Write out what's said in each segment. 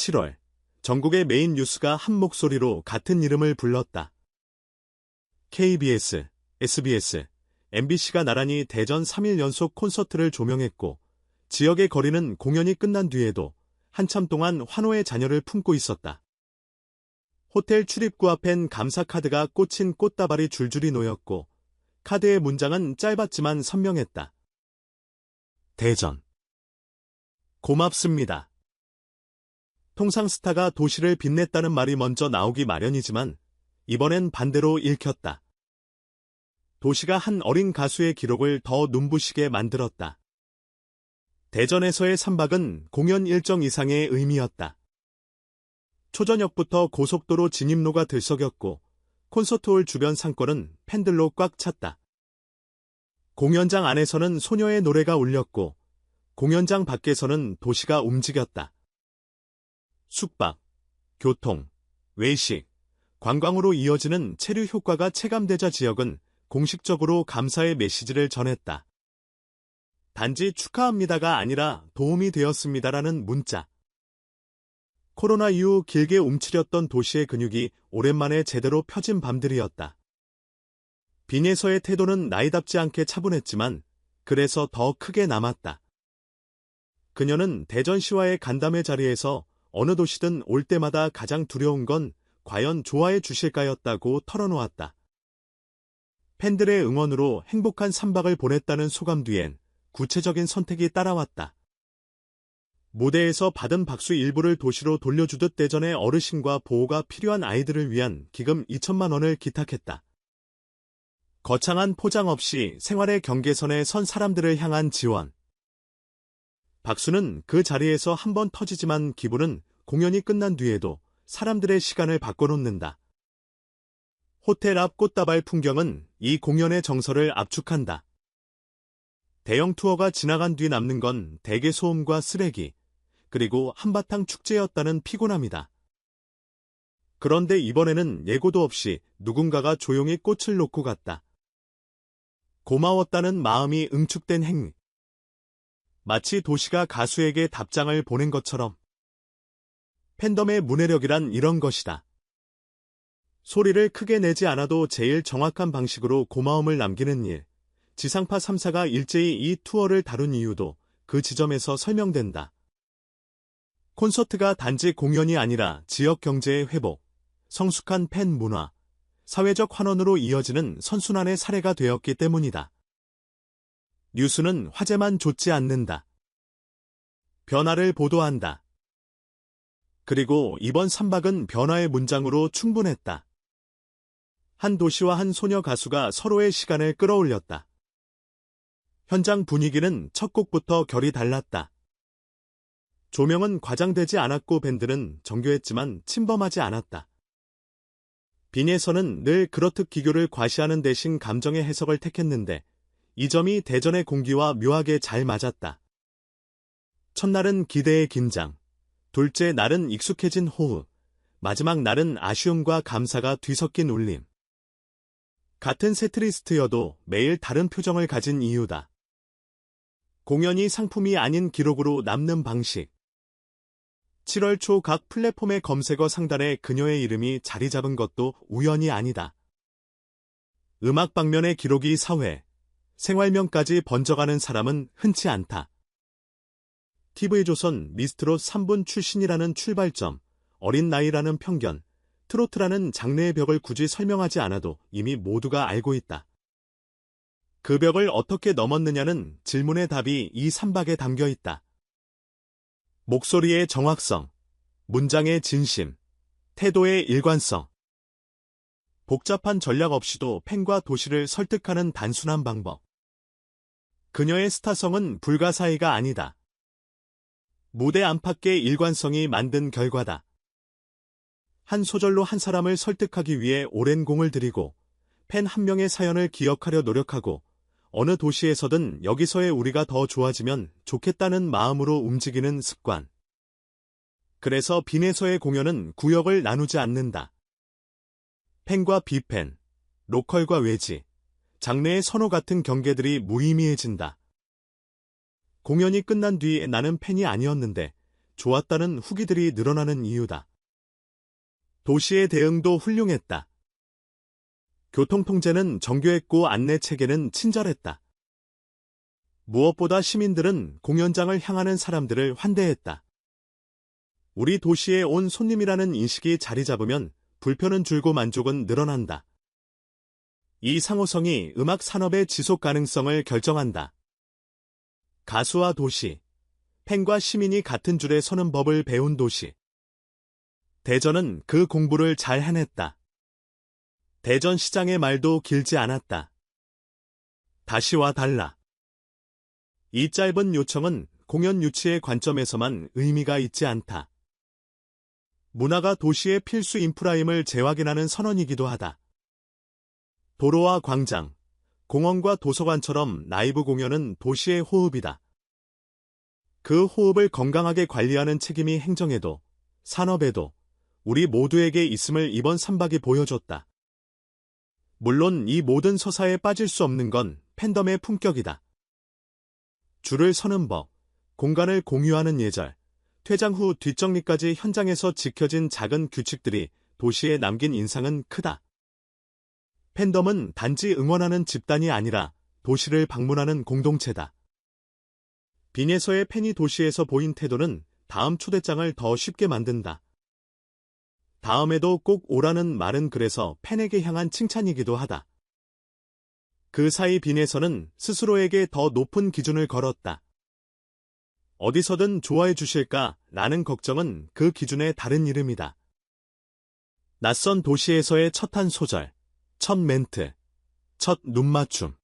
7월, 전국의 메인 뉴스가 한 목소리로 같은 이름을 불렀다. KBS, SBS, MBC가 나란히 대전 3일 연속 콘서트를 조명했고, 지역의 거리는 공연이 끝난 뒤에도 한참 동안 환호의 잔여를 품고 있었다. 호텔 출입구 앞엔 감사 카드가 꽂힌 꽃다발이 줄줄이 놓였고, 카드의 문장은 짧았지만 선명했다. 대전. 고맙습니다. 통상 스타가 도시를 빛냈다는 말이 먼저 나오기 마련이지만, 이번엔 반대로 읽혔다. 도시가 한 어린 가수의 기록을 더 눈부시게 만들었다. 대전에서의 삼박은 공연 일정 이상의 의미였다. 초저녁부터 고속도로 진입로가 들썩였고 콘서트홀 주변 상권은 팬들로 꽉 찼다. 공연장 안에서는 소녀의 노래가 울렸고 공연장 밖에서는 도시가 움직였다. 숙박, 교통, 외식, 관광으로 이어지는 체류 효과가 체감되자 지역은 공식적으로 감사의 메시지를 전했다. 단지 축하합니다가 아니라 도움이 되었습니다라는 문자. 코로나 이후 길게 움츠렸던 도시의 근육이 오랜만에 제대로 펴진 밤들이었다. 빈에서의 태도는 나이답지 않게 차분했지만 그래서 더 크게 남았다. 그녀는 대전시와의 간담회 자리에서 어느 도시든 올 때마다 가장 두려운 건 과연 좋아해 주실까였다고 털어놓았다. 팬들의 응원으로 행복한 3박을 보냈다는 소감 뒤엔 구체적인 선택이 따라왔다. 무대에서 받은 박수 일부를 도시로 돌려주듯 대전의 어르신과 보호가 필요한 아이들을 위한 기금 2천만 원을 기탁했다. 거창한 포장 없이 생활의 경계선에 선 사람들을 향한 지원. 박수는 그 자리에서 한 번 터지지만 기분은 공연이 끝난 뒤에도 사람들의 시간을 바꿔놓는다. 호텔 앞 꽃다발 풍경은 이 공연의 정서를 압축한다. 대형 투어가 지나간 뒤 남는 건 대게 소음과 쓰레기, 그리고 한바탕 축제였다는 피곤함이다. 그런데 이번에는 예고도 없이 누군가가 조용히 꽃을 놓고 갔다. 고마웠다는 마음이 응축된 행위. 마치 도시가 가수에게 답장을 보낸 것처럼. 팬덤의 문해력이란 이런 것이다. 소리를 크게 내지 않아도 제일 정확한 방식으로 고마움을 남기는 일. 지상파 3사가 일제히 이 투어를 다룬 이유도 그 지점에서 설명된다. 콘서트가 단지 공연이 아니라 지역 경제의 회복, 성숙한 팬 문화, 사회적 환원으로 이어지는 선순환의 사례가 되었기 때문이다. 뉴스는 화제만 좇지 않는다. 변화를 보도한다. 그리고 이번 3박은 변화의 문장으로 충분했다. 한 도시와 한 소녀 가수가 서로의 시간을 끌어올렸다. 현장 분위기는 첫 곡부터 결이 달랐다. 조명은 과장되지 않았고 밴드는 정교했지만 침범하지 않았다. 빈에서는 늘 그렇듯 기교를 과시하는 대신 감정의 해석을 택했는데 이 점이 대전의 공기와 묘하게 잘 맞았다. 첫날은 기대의 긴장, 둘째 날은 익숙해진 호흡, 마지막 날은 아쉬움과 감사가 뒤섞인 울림. 같은 세트리스트여도 매일 다른 표정을 가진 이유다. 공연이 상품이 아닌 기록으로 남는 방식. 7월 초 각 플랫폼의 검색어 상단에 그녀의 이름이 자리 잡은 것도 우연이 아니다. 음악 방면의 기록이 사회, 생활명까지 번져가는 사람은 흔치 않다. TV조선 미스트롯 3분 출신이라는 출발점, 어린 나이라는 편견, 트로트라는 장르의 벽을 굳이 설명하지 않아도 이미 모두가 알고 있다. 그 벽을 어떻게 넘었느냐는 질문의 답이 이 3박에 담겨 있다. 목소리의 정확성, 문장의 진심, 태도의 일관성. 복잡한 전략 없이도 팬과 도시를 설득하는 단순한 방법. 그녀의 스타성은 불가사의가 아니다. 무대 안팎의 일관성이 만든 결과다. 한 소절로 한 사람을 설득하기 위해 오랜 공을 들이고 팬 한 명의 사연을 기억하려 노력하고 어느 도시에서든 여기서의 우리가 더 좋아지면 좋겠다는 마음으로 움직이는 습관. 그래서 빈에서의 공연은 구역을 나누지 않는다. 팬과 비팬, 로컬과 외지, 장르의 선호 같은 경계들이 무의미해진다. 공연이 끝난 뒤 나는 팬이 아니었는데 좋았다는 후기들이 늘어나는 이유다. 도시의 대응도 훌륭했다. 교통통제는 정교했고 안내 체계는 친절했다. 무엇보다 시민들은 공연장을 향하는 사람들을 환대했다. 우리 도시에 온 손님이라는 인식이 자리 잡으면 불편은 줄고 만족은 늘어난다. 이 상호성이 음악 산업의 지속 가능성을 결정한다. 가수와 도시, 팬과 시민이 같은 줄에 서는 법을 배운 도시. 대전은 그 공부를 잘 해냈다. 대전 시장의 말도 길지 않았다. 다시와 달라. 이 짧은 요청은 공연 유치의 관점에서만 의미가 있지 않다. 문화가 도시의 필수 인프라임을 재확인하는 선언이기도 하다. 도로와 광장, 공원과 도서관처럼 라이브 공연은 도시의 호흡이다. 그 호흡을 건강하게 관리하는 책임이 행정에도, 산업에도, 우리 모두에게 있음을 이번 삼박이 보여줬다. 물론 이 모든 서사에 빠질 수 없는 건 팬덤의 품격이다. 줄을 서는 법, 공간을 공유하는 예절, 퇴장 후 뒷정리까지 현장에서 지켜진 작은 규칙들이 도시에 남긴 인상은 크다. 팬덤은 단지 응원하는 집단이 아니라 도시를 방문하는 공동체다. 빈에서의 팬이 도시에서 보인 태도는 다음 초대장을 더 쉽게 만든다. 다음에도 꼭 오라는 말은 그래서 팬에게 향한 칭찬이기도 하다. 그 사이 빈에서는 스스로에게 더 높은 기준을 걸었다. 어디서든 좋아해 주실까 라는 걱정은 그 기준의 다른 이름이다. 낯선 도시에서의 첫 한 소절, 첫 멘트, 첫 눈맞춤.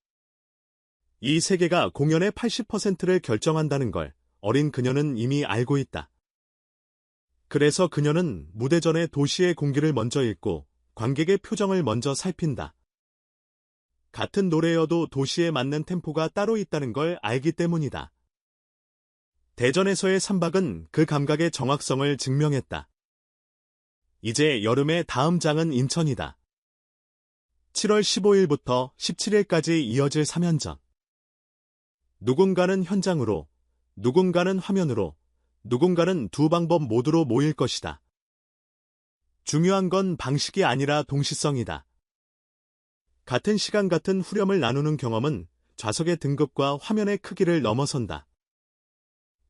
이 세 개가 공연의 80%를 결정한다는 걸 어린 그녀는 이미 알고 있다. 그래서 그녀는 무대 전에 도시의 공기를 먼저 읽고 관객의 표정을 먼저 살핀다. 같은 노래여도 도시에 맞는 템포가 따로 있다는 걸 알기 때문이다. 대전에서의 삼박은 그 감각의 정확성을 증명했다. 이제 여름의 다음 장은 인천이다. 7월 15일부터 17일까지 이어질 3연전. 누군가는 현장으로, 누군가는 화면으로, 누군가는 두 방법 모두로 모일 것이다. 중요한 건 방식이 아니라 동시성이다. 같은 시간 같은 후렴을 나누는 경험은 좌석의 등급과 화면의 크기를 넘어선다.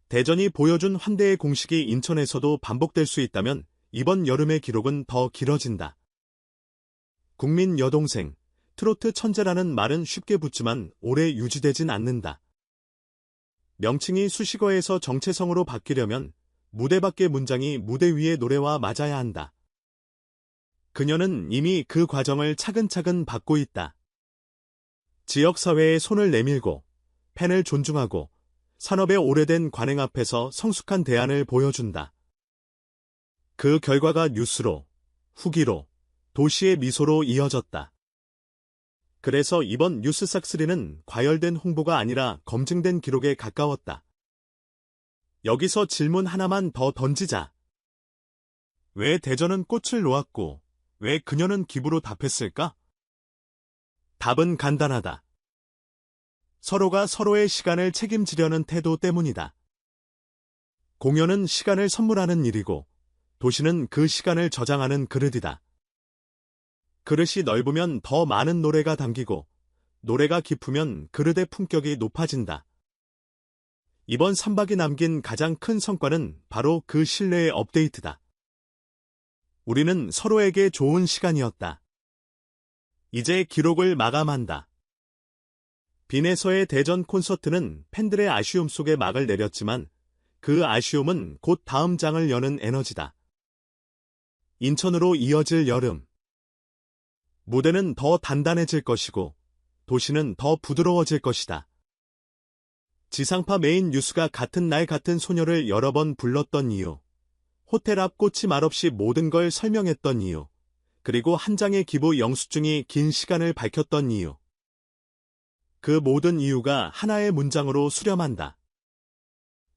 대전이 보여준 환대의 공식이 인천에서도 반복될 수 있다면 이번 여름의 기록은 더 길어진다. 국민 여동생, 트로트 천재라는 말은 쉽게 붙지만 오래 유지되진 않는다. 명칭이 수식어에서 정체성으로 바뀌려면 무대 밖의 문장이 무대 위의 노래와 맞아야 한다. 그녀는 이미 그 과정을 차근차근 받고 있다. 지역사회에 손을 내밀고, 팬을 존중하고, 산업의 오래된 관행 앞에서 성숙한 대안을 보여준다. 그 결과가 뉴스로, 후기로, 도시의 미소로 이어졌다. 그래서 이번 뉴스삭3는 과열된 홍보가 아니라 검증된 기록에 가까웠다. 여기서 질문 하나만 더 던지자. 왜 대전은 꽃을 놓았고, 왜 그녀는 기부로 답했을까? 답은 간단하다. 서로가 서로의 시간을 책임지려는 태도 때문이다. 공연은 시간을 선물하는 일이고, 도시는 그 시간을 저장하는 그릇이다. 그릇이 넓으면 더 많은 노래가 담기고 노래가 깊으면 그릇의 품격이 높아진다. 이번 3박이 남긴 가장 큰 성과는 바로 그 신뢰의 업데이트다. 우리는 서로에게 좋은 시간이었다. 이제 기록을 마감한다. 빈에서의 대전 콘서트는 팬들의 아쉬움 속에 막을 내렸지만 그 아쉬움은 곧 다음 장을 여는 에너지다. 인천으로 이어질 여름. 무대는 더 단단해질 것이고 도시는 더 부드러워질 것이다. 지상파 메인 뉴스가 같은 날 같은 소녀를 여러 번 불렀던 이유, 호텔 앞 꽃이 말없이 모든 걸 설명했던 이유, 그리고 한 장의 기부 영수증이 긴 시간을 밝혔던 이유. 그 모든 이유가 하나의 문장으로 수렴한다.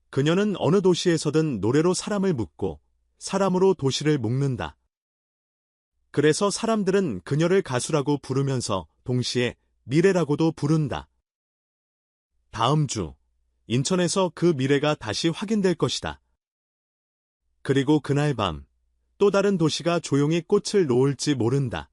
그녀는 어느 도시에서든 노래로 사람을 묶고 사람으로 도시를 묶는다. 그래서 사람들은 그녀를 가수라고 부르면서 동시에 미래라고도 부른다. 다음 주, 인천에서 그 미래가 다시 확인될 것이다. 그리고 그날 밤, 또 다른 도시가 조용히 꽃을 놓을지 모른다.